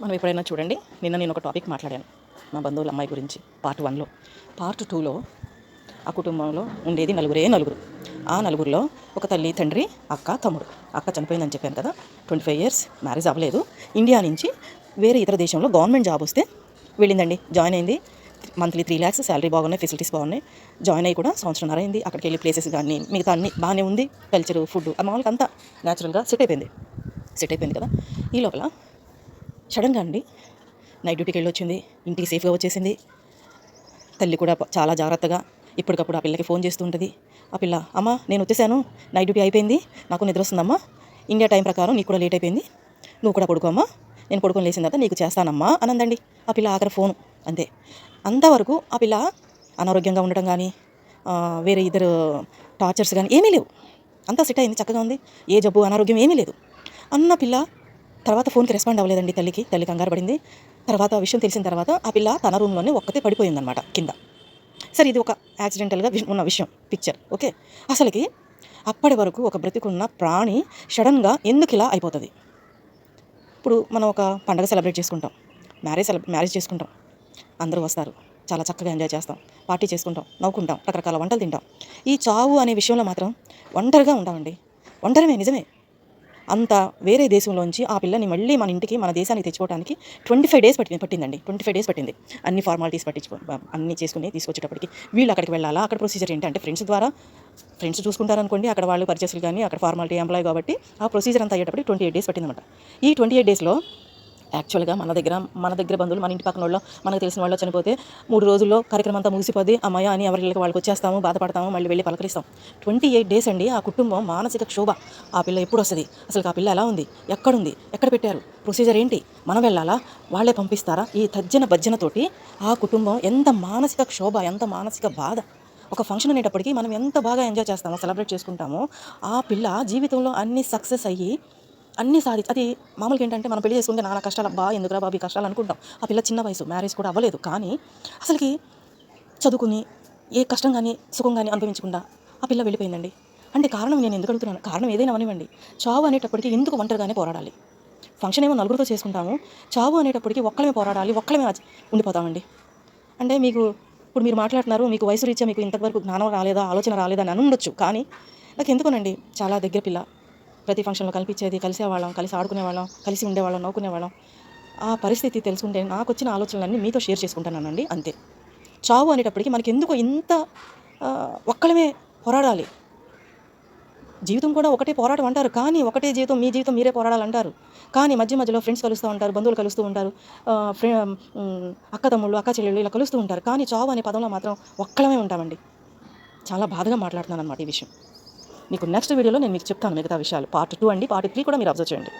మనం ఎప్పుడైనా చూడండి నిన్న నేను ఒక టాపిక్ మాట్లాడాను మా బంధువుల అమ్మాయి గురించి పార్ట్ వన్లో పార్ట్ టూలో ఆ కుటుంబంలో ఉండేది నలుగురే నలుగురు. ఆ నలుగురిలో ఒక తల్లి తండ్రి అక్క తమ్ముడు. అక్క చనిపోయిందని చెప్పాను కదా ట్వంటీ ఫైవ్ ఇయర్స్ మ్యారేజ్ అవ్వలేదు. ఇండియా నుంచి వేరే ఇతర దేశంలో గవర్నమెంట్ జాబ్ వస్తే వెళ్ళిందండి. జాయిన్ అయింది. మంత్లీ త్రీ ల్యాక్స్ శాలరీ బాగున్నాయి ఫెసిలిటీస్ బాగున్నాయి. జాయిన్ అయ్యి కూడా సంవత్సరంన్నర అయింది అక్కడికి వెళ్ళి ప్లేసెస్ కానీ మిగతా అన్ని బాగానే ఉంది. కల్చరు ఫుడ్ మామూలుగా అంతా న్యాచురల్గా సెట్ అయిపోయింది. సెట్ అయిపోయింది కదా. ఈ లోపల సడన్గా అండి. నైట్ డ్యూటీకి వెళ్ళి వచ్చింది ఇంటికి సేఫ్గా వచ్చేసింది. తల్లి కూడా చాలా జాగ్రత్తగా ఇప్పటికప్పుడు ఆ పిల్లకి ఫోన్ చేస్తూ ఉంటుంది. ఆ పిల్ల అమ్మ నేను వచ్చేసాను. నైట్ డ్యూటీ అయిపోయింది. నాకు నిద్ర వస్తుందమ్మా. ఇండియా టైం ప్రకారం నీకు కూడా లేట్ అయిపోయింది. నువ్వు కూడా పడుకోమ్మా నేను పడుకొని లేచిన తర్వాత నీకు చేస్తానమ్మా అనందండి. ఆ పిల్ల ఆఖరి ఫోను. అంతే. అంతవరకు ఆ పిల్ల అనారోగ్యంగా ఉండటం కానీ వేరే ఇద్దరు టార్చర్స్ కానీ ఏమీ లేవు. అంతా సెట్ అయింది చక్కగా ఉంది. ఏ జబ్బు అనారోగ్యం ఏమీ లేదు. అన్న పిల్ల తర్వాత ఫోన్కి రెస్పాండ్ అవ్వలేదండి తల్లికి. తల్లి కంగారు పడింది. తర్వాత ఆ విషయం తెలిసిన తర్వాత ఆ పిల్ల తన రూమ్లోనే ఒక్కతే పడిపోయిందనమాట కింద. సరే ఇది ఒక యాక్సిడెంటల్గా ఉన్న విషయం పిక్చర్ ఓకే? అసలుకి అప్పటి వరకు ఒక బ్రతికున్న ప్రాణి సడన్గా ఎందుకు ఇలా అయిపోతుంది? ఇప్పుడు మనం ఒక పండగ సెలబ్రేట్ చేసుకుంటాం. మ్యారేజ్ సెలబ్రే మ్యారేజ్ చేసుకుంటాం. అందరూ వస్తారు. చాలా చక్కగా ఎంజాయ్ చేస్తాం. పార్టీ చేసుకుంటాం. నవ్వుకుంటాం. రకరకాల వంటలు తింటాం. ఈ చావు అనే విషయంలో మాత్రం ఒంటరిగా ఉంటామండి. ఒంటరిమే నిజమే. అంత వేరే దేశంలోంచి ఆ పిల్లని మళ్ళీ మన ఇంటికి మన దేశానికి తెచ్చుకోవడానికి ట్వంటీ ఫైవ్ డేస్ పట్టింది పట్టిందండి. ట్వంటీ ఫైవ్ డేస్ పట్టింది. అన్ని ఫార్మాలిటీస్ పట్టించుకో అన్ని చేసుకుని తీసుకొచ్చేటప్పటికి వీళ్ళు అక్కడికి వెళ్ళాలా? అక్కడ ప్రొసీజర్ ఏంటంటే ఫ్రెండ్స్ ద్వారా ఫ్రెండ్స్ చూసుకుంటారనుకోండి అక్కడ వాళ్ళు పర్చేసులు కానీ అక్కడ ఫార్మాలిటీ ఎంప్లాయ్ కాబట్టి ఆ ప్రొసీజర్ అంతా అయ్యేటప్పటికి ట్వంటీ ఎయిట్ డేస్ పట్టిందన్నమాట ఈ ట్వంటీ ఎయిట్ డేస్లో యాక్చువల్గా మన దగ్గర మన దగ్గర బంధువులు మన ఇంటి పక్కన వాళ్ళు మనకు తెలిసిన వాళ్ళు చనిపోతే మూడు రోజుల్లో కార్యక్రమం అంతా ముగిసిపోద్ది. అమ్మాయి అని ఎవరికి వాళ్ళకి వచ్చేస్తాము బాధపడతాము మళ్ళీ వెళ్ళి పలకరిస్తాం. ట్వంటీ ఎయిట్ డేస్ అండి ఆ కుటుంబం మానసిక క్షోభ. ఆ పిల్ల ఎప్పుడు వస్తుంది? అసలు ఆ పిల్ల ఎలా ఉంది? ఎక్కడుంది? ఎక్కడ పెట్టారు? ప్రొసీజర్ ఏంటి? మనం వెళ్ళాలా? వాళ్ళే పంపిస్తారా? ఈ తజ్జన భజ్జనతోటి ఆ కుటుంబం ఎంత మానసిక క్షోభ ఎంత మానసిక బాధ. ఒక ఫంక్షన్ అనేటప్పటికీ మనం ఎంత బాగా ఎంజాయ్ చేస్తామో సెలబ్రేట్ చేసుకుంటామో ఆ పిల్ల జీవితంలో అన్ని సక్సెస్ అయ్యి అన్నీ సాధించి అది మామూలుగా ఏంటంటే మనం పెళ్ళి చేసుకుంటే నాన్న కష్టాలు అబ్బా ఎందుకురా బాబు ఈ కష్టాలు అనుకుంటాం. ఆ పిల్ల చిన్న వయసు మ్యారేజ్ కూడా అవ్వలేదు. కానీ అసలుకి చదువుకుని ఏ కష్టం కానీ సుఖం కానీ అనుభవించకుండా ఆ పిల్ల వెళ్ళిపోయిందండి. అంటే కారణం నేను ఎందుకు అడుగుతున్నాను? కారణం ఏదైనా అవనివ్వండి. చావు అనేటప్పటికీ ఎందుకు ఒంటరిగానే పోరాడాలి? ఫంక్షన్ ఏమో నలుగురితో చేసుకుంటాము. చావు అనేటప్పటికీ ఒక్కలమే పోరాడాలి ఒక్కలమే ఉండిపోతామండి. అంటే మీకు ఇప్పుడు మీరు మాట్లాడుతున్నారు మీకు వయసు రీత్యా మీకు ఇంతవరకు జ్ఞానం రాలేదా ఆలోచన రాలేదా అని ఉండొచ్చు. కానీ నాకు ఎందుకోనండి? చాలా దగ్గర పిల్ల. ప్రతి ఫంక్షన్లో కనిపించేది కలిసేవాళ్ళం కలిసి ఆడుకునేవాళ్ళం కలిసి ఉండేవాళ్ళం నవ్వుకునేవాళ్ళం. ఆ పరిస్థితి తెలుసుకుంటే నాకు వచ్చిన ఆలోచనలన్నీ మీతో షేర్ చేసుకుంటానండి అంతే. చావు అనేటప్పటికి మనకి ఎందుకో ఇంత ఒక్కడమే ఒక్కలమే పోరాడాలి. జీవితం కూడా ఒకటే పోరాటం అంటారు కానీ ఒకటే జీవితం మీ జీవితం మీరే పోరాడాలంటారు. కానీ మధ్య మధ్యలో ఫ్రెండ్స్ కలుస్తూ ఉంటారు బంధువులు కలుస్తూ ఉంటారు ఫ్రె అక్క తమ్ముళ్ళు అక్క చెల్లెళ్ళు ఇలా కలుస్తూ ఉంటారు. కానీ చావు అనే పదంలో మాత్రం ఒక్కడమే ఉంటామండి. చాలా బాధగా మాట్లాడుతున్నాను అనమాట ఈ విషయం. మీకు నెక్స్ట్ వీడియోలో నేను మీకు చెప్తాను మిగతా విషయాలు. పార్ట్ టూ అండి. పార్ట్ త్రీ కూడా మీరు అబ్జర్వ్ చేయండి.